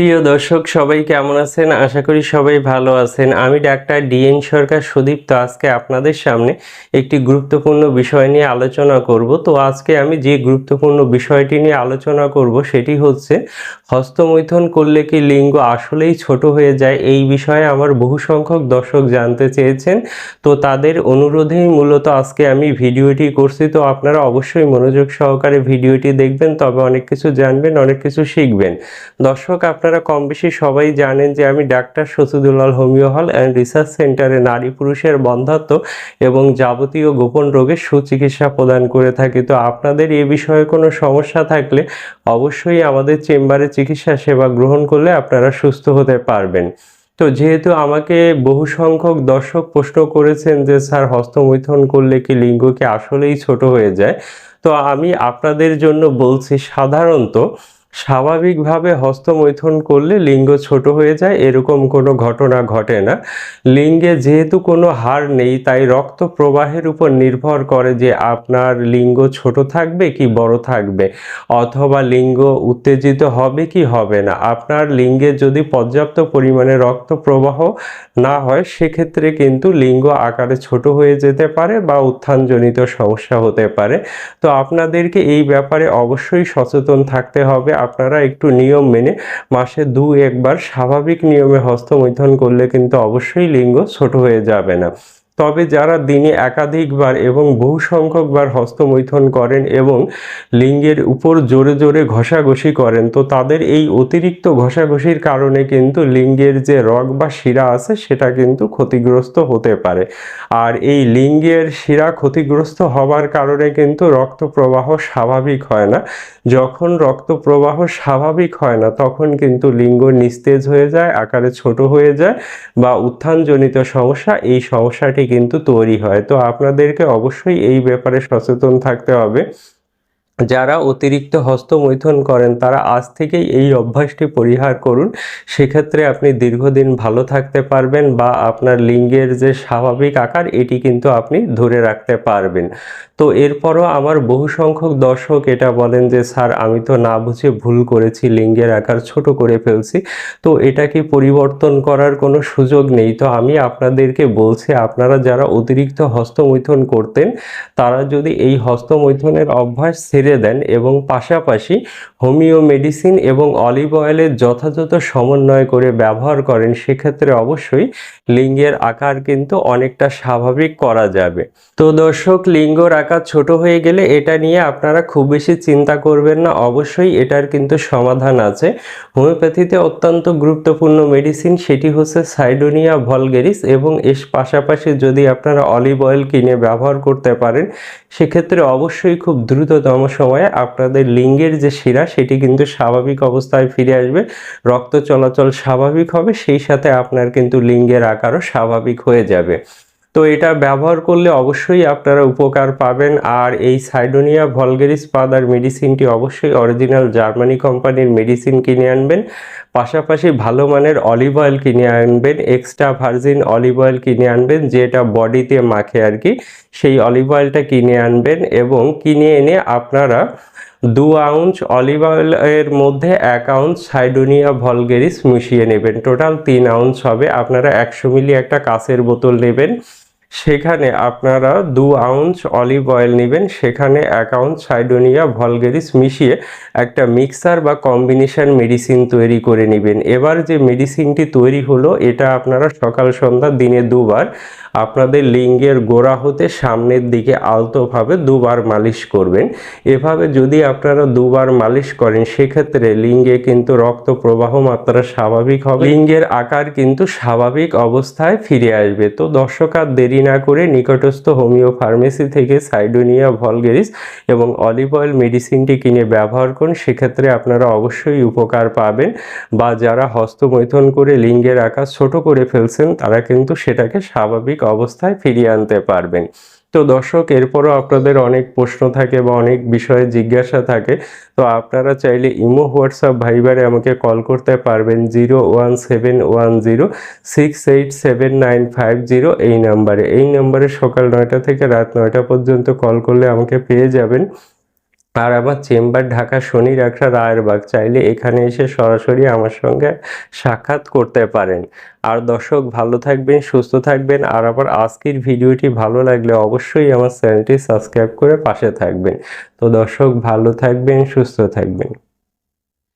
প্রিয় দর্শক, সবাই কেমন আছেন? আশা করি সবাই ভালো আছেন। আমি ডাক্তার ডিএন সরকার সুদীপ্ত। আজকে আপনাদের সামনে একটি গুরুত্বপূর্ণ বিষয় নিয়ে আলোচনা করব। তো আজকে আমি যে গুরুত্বপূর্ণ বিষয়টি নিয়ে আলোচনা করব, সেটি হচ্ছে হস্তমৈথন করলে কি লিঙ্গ আসলেই ছোট হয়ে যায়? এই বিষয়ে আমার বহু সংখ্যক দর্শক জানতে চেয়েছেন। তো তাদের অনুরোধেই মূলত আজকে আমি ভিডিওটি করছি। তো আপনারা অবশ্যই মনোযোগ সহকারে ভিডিওটি দেখবেন, তবে অনেক কিছু জানবেন, অনেক কিছু শিখবেন। দর্শক, আপনারা কম বেশি সবাই জানেন যে আমি ডাক্তার শসিদুল্লাল হোমিও হল অ্যান্ড রিসার্চ সেন্টারে নারী পুরুষের বন্ধাত্ম এবং যাবতীয় গোপন রোগের সুচিকিৎসা প্রদান করে থাকি। তো আপনাদের এ বিষয়ে কোনো সমস্যা থাকলে অবশ্যই আমাদের চেম্বারে চিকিৎসা সেবা গ্রহণ করলে আপনারা সুস্থ হতে পারবেন। তো যেহেতু আমাকে বহু সংখ্যক দর্শক প্রশ্ন করেছেন যে, স্যার, হস্তমৈথন করলে কি লিঙ্গ কি আসলেই ছোট হয়ে যায়? তো আমি আপনাদের জন্য বলছি সাধারণত স্বাভাবিকভাবে হস্তমৈথুন করলে লিঙ্গ ছোট হয়ে যায়, এরকম কোনো ঘটনা ঘটে না। লিঙ্গে যেহেতু কোনো হার নেই, তাই রক্ত প্রবাহের উপর নির্ভর করে যে আপনার লিঙ্গ ছোট থাকবে কি বড় থাকবে, অথবা লিঙ্গ উত্তেজিত হবে কি হবে না। আপনার লিঙ্গে যদি পর্যাপ্ত পরিমাণে রক্ত প্রবাহ না হয়, সেক্ষেত্রে কিন্তু লিঙ্গ আকারে ছোট হয়ে যেতে পারে বা উত্থানজনিত সমস্যা হতে পারে। তো আপনাদেরকে এই ব্যাপারে অবশ্যই সচেতন থাকতে হবে। আপনারা একটু নিয়ম মেনে মাসে দু একবার স্বাভাবিক নিয়মে হস্তমৈথন করলে কিন্তু অবশ্যই লিঙ্গ ছোট হয়ে যাবে না। তবে যারা দিনে একাধিকবার এবং বহু সংখ্যকবার হস্তমৈথন করেন এবং লিঙ্গের উপর জোরে জোরে ঘষাঘষি করেন, তো তাদের এই অতিরিক্ত ঘষাঘষির কারণে কিন্তু লিঙ্গের যে রগ বা শিরা আছে সেটা কিন্তু ক্ষতিগ্রস্ত হতে পারে। আর এই লিঙ্গের শিরা ক্ষতিগ্রস্ত হওয়ার কারণে কিন্তু রক্ত প্রবাহ স্বাভাবিক হয় না। যখন রক্ত প্রবাহ স্বাভাবিক হয় না, তখন কিন্তু লিঙ্গ নিস্তেজ হয়ে যায়, আকারে ছোট হয়ে যায় বা উত্থানজনিত সমস্যা, এই সমস্যাটি কিন্তু তৈরি হয়। তো আপনাদেরকে অবশ্যই এই ব্যাপারে সচেতন থাকতে হবে। যারা অতিরিক্ত হস্তমৈথুন করেন, তারা আজ থেকেই এই অভ্যাসটি পরিহার করুন। সেক্ষেত্রে আপনি দীর্ঘদিন ভালো থাকতে পারবেন বা আপনার লিঙ্গের যে স্বাভাবিক আকার, এটি কিন্তু আপনি ধরে রাখতে পারবেন। তো এরপরও আমার বহু সংখ্যক দর্শক এটা বলেন যে, স্যার, আমি তো না বুঝে ভুল করেছি, লিঙ্গের আকার ছোট করে ফেলছি। তো এটা কি পরিবর্তন করার কোনো সুযোগ নেই? তো আমি আপনাদেরকে বলছি, আপনারা যারা অতিরিক্ত হস্তমৈথুন করতেন, তারা যদি এই হস্তমৈথুনের অভ্যাস ছেড়ে দেন এবং পাশাপাশি হোমিও মেডিসিন এবং অলিভ অয়েলের যথাযথ সমন্বয় করে ব্যবহার করেন, সেক্ষেত্রে অবশ্যই লিঙ্গের আকার কিন্তু অনেকটা স্বাভাবিক করা যাবে। তো দর্শক, লিঙ্গর আকার ছোট হয়ে গেলে এটা নিয়ে আপনারা খুব বেশি চিন্তা করবেন না, অবশ্যই এটার কিন্তু সমাধান আছে। হোমিওপ্যাথিতে অত্যন্ত গুরুত্বপূর্ণ মেডিসিন সেটি হচ্ছে সাইডোনিয়া ভলগেরিস এবং এর পাশাপাশি যদি আপনারা অলিভ অয়েল কিনে ব্যবহার করতে পারেন, সেক্ষেত্রে অবশ্যই খুব দ্রুততম সময়ে আপনাদের লিঙ্গের যে শিরা, সেটি কিন্তু স্বাভাবিক অবস্থায় ফিরে আসবে। রক্ত চলাচল স্বাভাবিক হবে, সেই সাথে আপনার কিন্তু লিঙ্গের আকারও স্বাভাবিক হয়ে যাবে। তো এটা ব্যবহার করলে অবশ্যই আপনারা উপকার পাবেন। আর এই সাইডোনিয়া ভলগেরিস পাদার মেডিসিনটি অবশ্যই অরিজিনাল জার্মানি কোম্পানির মেডিসিন কিনে আনবেন। পাশাপাশি ভালো মানের অলিভ অয়েল কিনে আনবেন, এক্সট্রা ভার্জিন অলিভ অয়েল কিনে আনবেন, যেটা বডিতে মাখে আর কি, সেই অলিভ অয়েলটা কিনে আনবেন এবং কিনে এনে আপনারা দু আউন্স অলিভ অয়েলের মধ্যে এক আউন্স সাইডোনিয়া ভলগেরিস মিশিয়ে নেবেন। টোটাল তিন আউন্স হবে। আপনারা একশো মিলি একটা কাঁচের বোতল নেবেন। সেখানে আপনারা দু আউন্স অলিভ অয়েল নেবেন। সেখানে এক আউন্স সাইডোনিয়া ভলগেরিস মিশিয়ে একটা মিক্সার বা কম্বিনেশন মেডিসিন তৈরি করে নেবেন। এবার যে মেডিসিনটি তৈরি হলো, এটা আপনারা সকাল, সন্ধ্যা, দিনে দুবার আপনাদের লিঙ্গের গোড়া হতে সামনের দিকে আলতোভাবে দুবার মালিশ করবেন। এভাবে যদি আপনারা দুবার মালিশ করেন, সেক্ষেত্রে লিঙ্গে কিন্তু রক্ত প্রবাহ মাত্রা স্বাভাবিক হবে। লিঙ্গের আকার কিন্তু স্বাভাবিক অবস্থায় ফিরে আসবে। তো দর্শক, আর দেরি না করে নিকটস্থ হোমিও ফার্মেসি থেকে সাইডোনিয়া ভলগেরিস এবং অলিভ অয়েল মেডিসিনটি কিনে ব্যবহার করুন। সেক্ষেত্রে আপনারা অবশ্যই উপকার পাবেন বা যারা হস্তমৈথুন করে লিঙ্গের আকার ছোট করে ফেলছেন, তারা কিন্তু সেটাকে স্বাভাবিক অবস্থায় ফিরিয়ে আনতে পারবেন। তো দর্শক, এরপরও আপনাদের অনেক প্রশ্ন থাকে বা অনেক বিষয়ে জিজ্ঞাসা থাকে। তো আপনারা চাইলে ইমো, হোয়াটসঅ্যাপ, ভাইবারে আমাকে কল করতে পারবেন zero one seven one zero, six eight seven nine five zero এই নাম্বারে। এই নাম্বারে সকাল নয়টা থেকে রাত নয়টা পর্যন্ত কল করলে আমাকে পেয়ে যাবেন। আর আমার চেম্বার ঢাকা শনি রাখা রায়েরবাগ চাইলে এখানে এসে সরাসরি আমার সঙ্গে সাক্ষাৎ করতে পারেন। আর দর্শক, ভালো থাকবেন, সুস্থ থাকবেন। আর আবার আজকের ভিডিওটি ভালো লাগলে অবশ্যই আমার চ্যানেলটি সাবস্ক্রাইব করে পাশে থাকবেন। তো দর্শক, ভালো থাকবেন, সুস্থ থাকবেন।